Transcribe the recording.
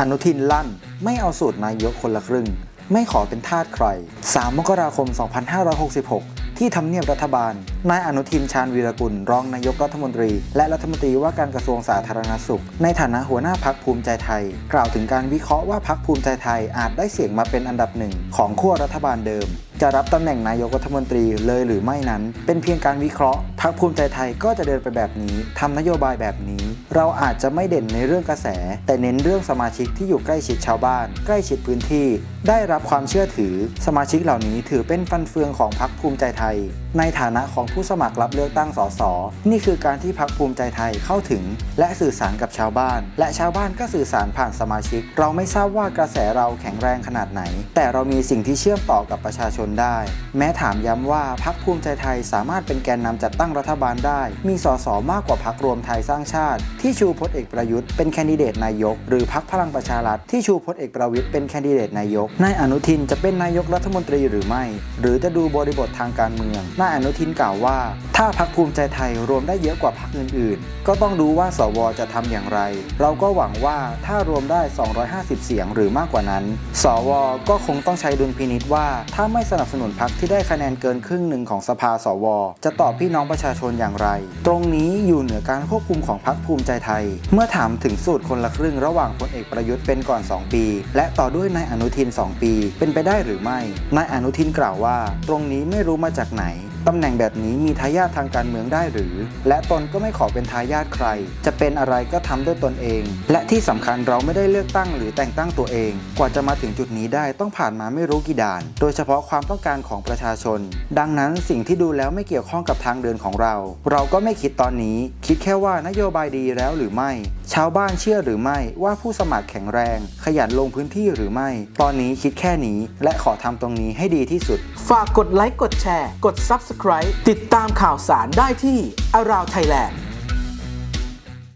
อนุทินลั่น ไม่เอาสูตรนายกคนละครึ่ง ไม่ขอเป็นทาสใคร 3 มกราคม 2566 ที่ทำเนียบรัฐบาล นายอนุทินชาญวีรกุล รองนายกรัฐมนตรี และรัฐมนตรีว่าการกระทรวงสาธารณสุข ในฐานะหัวหน้าพักภูมิใจไทย กล่าวถึงการวิเคราะห์ว่าพักภูมิใจไทยอาจได้เสียงมาเป็นอันดับหนึ่งของขั้วรัฐบาลเดิม จะรับตำแหน่งนายกรัฐมนตรีเลยหรือไม่นั้น เป็นเพียงการวิเคราะห์พักภูมิใจไทยก็จะเดินไปแบบนี้ทำนโยบายแบบนี้ เราอาจจะไม่เด่นในเรื่องกระแส แต่เน้นเรื่องสมาชิกที่อยู่ใกล้ชิดชาวบ้าน ใกล้ชิดพื้นที่ ได้รับความเชื่อถือ สมาชิกเหล่านี้ถือเป็นฟันเฟืองของพักภูมิใจไทย ในฐานะของผู้สมัครรับเลือกตั้งสสนี่คือการที่พักภูมิใจไทยเข้าถึง และสื่อสารกับชาวบ้าน และชาวบ้านก็สื่อสารผ่านสมาชิก เราไม่ทราบว่ากระแสเราแข็งแรงขนาดไหน แต่เรามีสิ่งที่เชื่อมต่อกับประชาชนได้ แม้ถามย้ำว่าพักภูมิใจไทยสามารถเป็นแกนนำจัดตั้งรัฐบาลได้ มีสสมากกว่าพักรวมไทยสร้างชาติ ที่ชูพลเอกประยุทธ์เป็นแคนดิเดตนายก หรือพักพลังประชารัฐที่ชูพลเอกประวิทย์เป็นแคนดิเดตนายกนายอนุทินจะเป็นนายกรัฐมนตรีหรือไม่ หรือจะดูบริบททางการเมืองนายอนุทินกล่าวว่า ถ้าพักภูมิใจไทยรวมได้เยอะกว่าพักอื่น ๆ ก็ต้องดูว่าสวจะทำอย่างไร เราก็หวังว่าถ้ารวมได้ 250 เสียงหรือมากกว่านั้น สวก็คงต้องใช้ดุลพินิษว่าถ้าไม่สนับสนุนพักที่ได้คะแนนเกินครึ่งหนึ่งของสภาสว จะตอบพี่น้องประชาชนอย่างไร ตรงนี้อยู่เหนือการควบคุมของพักภูมิใจไทย เมื่อถามถึงสูตรคนละครึ่งระหว่างพลเอกประยุทธ์เป็นก่อน 2 ปี และต่อด้วยนายอนุทิน 2 ปี เป็นไปได้หรือไม่นายอนุทินกล่าวว่า ตรงนี้ไม่รู้มาจากไหน ตำแหน่งแบบนี้มีทายาททางการเมืองได้หรือ และตนก็ไม่ขอเป็นทายาทใคร จะเป็นอะไรก็ทำด้วยตนเอง และที่สำคัญเราไม่ได้เลือกตั้งหรือแต่งตั้งตัวเอง กว่าจะมาถึงจุดนี้ได้ต้องผ่านมาไม่รู้กี่ด่าน โดยเฉพาะความต้องการของประชาชน ดังนั้นสิ่งที่ดูแล้วไม่เกี่ยวข้องกับทางเดินของเรา เราก็ไม่คิดตอนนี้ คิดแค่ว่านโยบายดีแล้วหรือไม่ ชาวบ้านเชื่อหรือไม่ว่าผู้สมัครแข็งแรง ขยันลงพื้นที่หรือไม่ ตอนนี้คิดแค่นี้ และขอทำตรงนี้ให้ดีที่สุด ฝากกดไลค์กดแชร์ กด Subscribe ติดตามข่าวสารได้ที่ Around Thailand